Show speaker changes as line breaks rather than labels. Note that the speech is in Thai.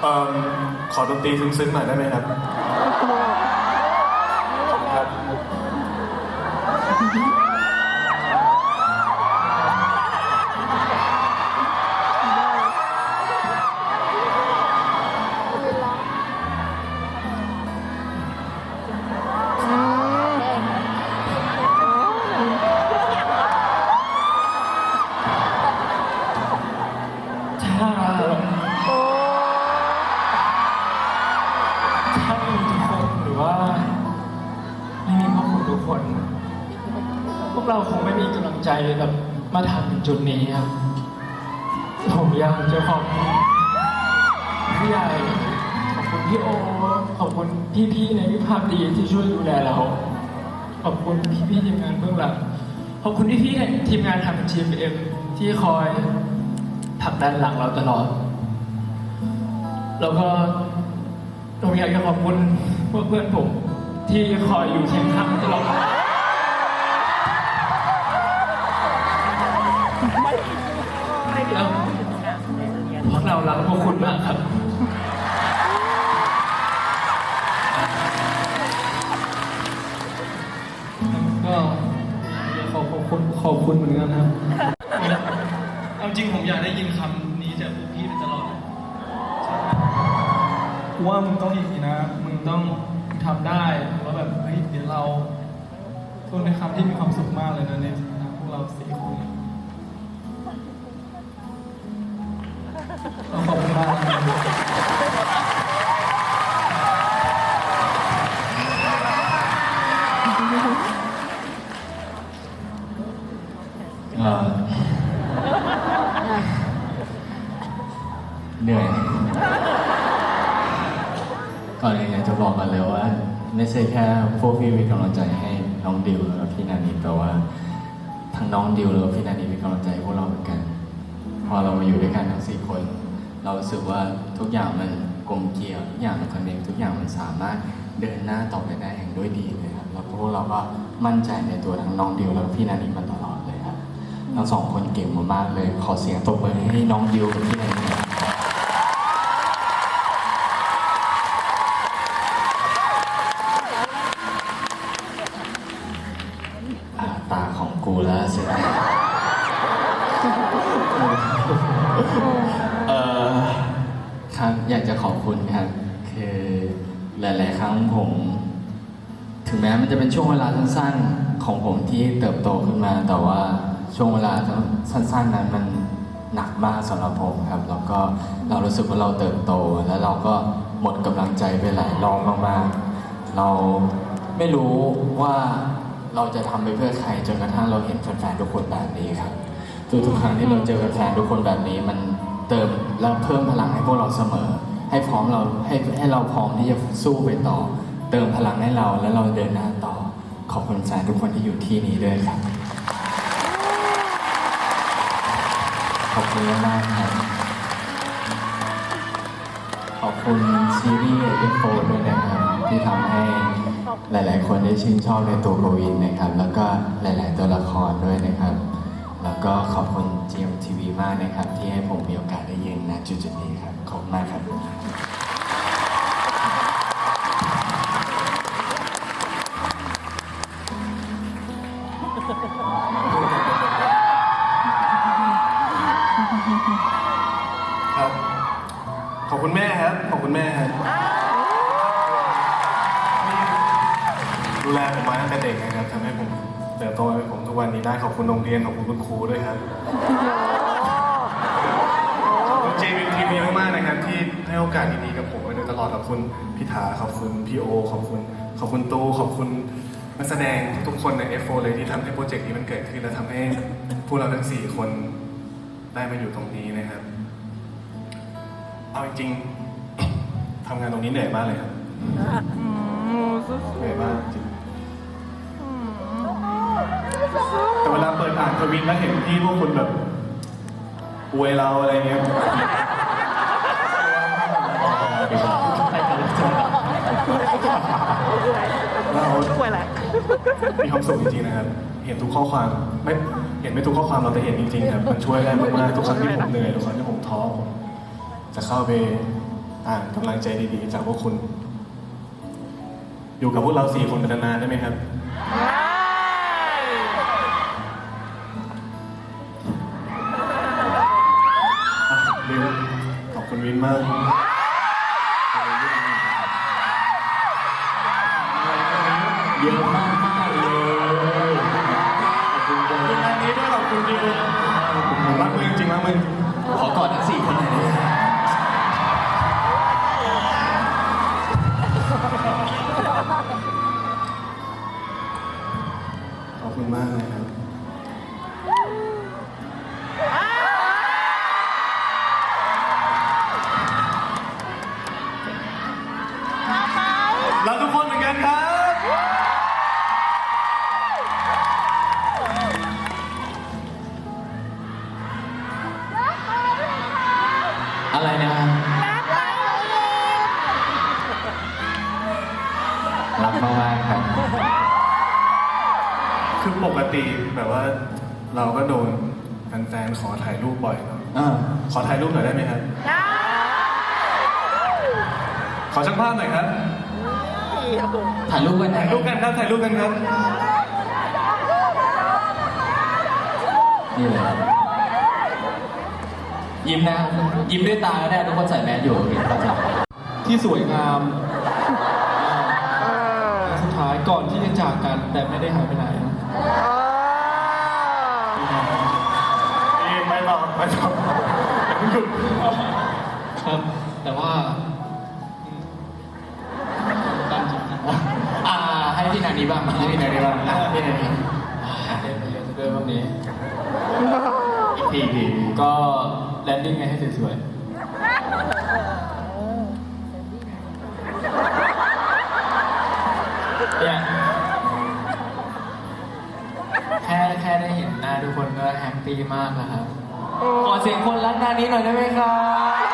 เอ่อขอดนตรีซึ้งๆหน่อยได้ไหมครับครับ
คน พวกเราคงไม่มีกำลังใจแบบมาทำถึงจุดนี้ครับผมอยากจะขอบคุณพี่ใหญ่ขอบคุณพี่โอ ขอบคุณพี่ๆในวิภาคดีที่ช่วยดูแลเรา ขอบคุณพี่ๆทีมงานเบื้องหลังขอบคุณพี่ๆในทีมงานทำทีมเอ็มที่คอยผลักดันหลังเราตลอด แล้วก็ผมอยากจะขอบคุณเพื่อนๆผม ที่คอยอยู่เคียงข้างตลอดแล้วพวกเรารักพวกคุณมากครับก็อยากขอขอบคุณขอบคุณเหมือนกันครับ เอาจริงผมอยากได้ยินคำนี้จากพวกพี่ไปตลอดกูว่ามึงต้องอย่างนี้นะ มึงต้อง ทำได้แล้วแบบเฮ้ยเดี๋ยวเราทุนในคำที่มีความสุขมากเลยนะเนี่ยนะพวกเราสี่ ก่อน
อื่นอยากจะบอกกันเลยว่า ไม่ใช่แค่พวกพี่มีกำลังใจให้น้องดิวแล้วก็พี่นานีแต่ว่าทั้งน้องดิวแล้วพี่นานีมีกำลังใจให้พวกเราเหมือนกัน พอเรามาอยู่ด้วยกันทั้งสี่คน เรารู้สึกว่าทุกอย่างมันกลมเกลียวทุกอย่างมันคอนเนคทุกอย่างมันสามารถเดินหน้าต่อไปได้อย่างด้วยดีเลยครับแล้วพวกเราก็มั่นใจในตัวทั้งน้องดิวแล้วก็พี่นานีมาตลอดเลยครับทั้งสองคนเก่งมากๆเลย ขอเสียงตบมือให้น้องดิวกับพี่นานี จะขอบคุณครับคือหลาย ๆ ครั้งผม ถึงแม้มันจะเป็นช่วงเวลาสั้น ๆ ของผมที่เติบโตขึ้นมา แต่ว่าช่วงเวลาสั้น ๆ นั้นมันหนักมากสำหรับผมครับ แล้วก็เรารู้สึกว่าเราเติบโต แล้วเราก็หมดกำลังใจไปหลายรอบมากๆ เราไม่รู้ว่าเราจะทำไปเพื่อใครจนกระทั่งเราเห็นแฟนๆทุกคนแบบนี้ครับทุกๆครั้งที่เราเจอแฟนๆทุกคนแบบนี้มันเติมและเพิ่มพลังให้พวกเราเสมอ ให้พร้อมเราให้ให้เราพร้อมที่จะสู้ไปต่อ เติมพลังให้เราแล้วเราเดินหน้าต่อ ขอบคุณแฟนทุกคนที่อยู่ที่นี้ด้วยครับ ขอบคุณมากครับขอบคุณซีรีส์เอ็นโฟด้วยนะครับที่ทำให้หลาย ๆ คนได้ชื่นชอบในตัวโกวินนะครับ แล้วก็หลาย ๆ ตัวละครด้วยนะครับ แล้วก็ขอบคุณ GMTV มากนะครับ ที่ให้ผมมีโอกาสได้ยืนณจุด ครับ ขอบคุณ
แม่ครับ ขอบคุณแม่ครับดูแลผมมาตั้งแต่เด็กนะครับทำให้ผมเติบโตเป็นผมทุกวันนี้ได้ขอบคุณโรงเรียนขอบคุณคุณครูด้วยครับขอบคุณเจวิทีวีมากๆนะครับที่ให้โอกาสดีๆกับผมมาโดยตลอดขอบคุณพี่ถาขอบคุณพี่โอขอบคุณขอบคุณตูขอบคุณนักแสดงทุกคนใน F4 เลยที่ทำให้โปรเจกต์นี้มันเกิดขึ้นและทำให้พวกเราทั้งสี่คนได้มาอยู่ตรงนี้นะครับ เอาจริงๆทำงานตรงนี้เหนื่อยมากเลยครับเหนื่อยมากจริงแต่เวลาเปิดอ่านทวิตแล้วเห็นพี่พวกคุณแบบอวยเราอะไรเงี้ยเรา
กล้วยอะไร
มีความสุขจริงๆนะครับ เห็นทุกข้อความไม่เห็นไม่ทุกข้อความเราแต่เห็นจริงๆครับมันช่วยได้มากๆทุกครั้งที่ผมเหนื่อยทุกครั้งที่ผมท้อผม จะเข้าไปอ่านกำลังใจดีๆ จากพวกคุณ อยู่กับพวกเราสี่คนเป็นนานๆได้ไหมครับ อะวิวขอบคุณวินมาก
เยอะมากมากเลยขอบคุณเลย
งานนี้ด้วยขอบคุณดิวรักมึงจริงๆรักมึง
ขอกอ อะไรนะครับรักมากๆครับ
คือปกติแบบว่าเราก็โดนแฟนๆขอถ่ายรูปบ่อยเนอะ
อ่า
ขอถ่ายรูปหน่อยได้ไหมครับ ขอช่างภาพหน่อยครับ
ถ่ายรูปกันนะ
ถ่ายรูปกันครับ ถ่ายรูปกันครับ
นี่เลยครับ ยิ้มนะครับยิ้มด้วยตาก็ได้ทุกคนใส่แมสอยู่เห็นประจำ
ที่สวยงามและสุดท้ายก่อนที่จะจากกันแต่ไม่ได้หายไปไหนนะ
นี่ไม่ต้องไม่ต้องอย่าเพิ่งหยุด
ครับแต่ว่าตั้งจริงนะ
อ่าให้พี่นานีบ้างให้พี่นานีบ้างอะพี่นานี
เต้นไปเยอะซะด้วยวันนี้
อีกทีอีกที
ก็ แลนดิ้งไงให้สวยๆเนี่ยแค่แค่ได้เห็นหน้าทุกคนก็แฮปปี้มากแล้วครับ
ขอเสียงคนรักนานีหน่อยได้ไหมครับ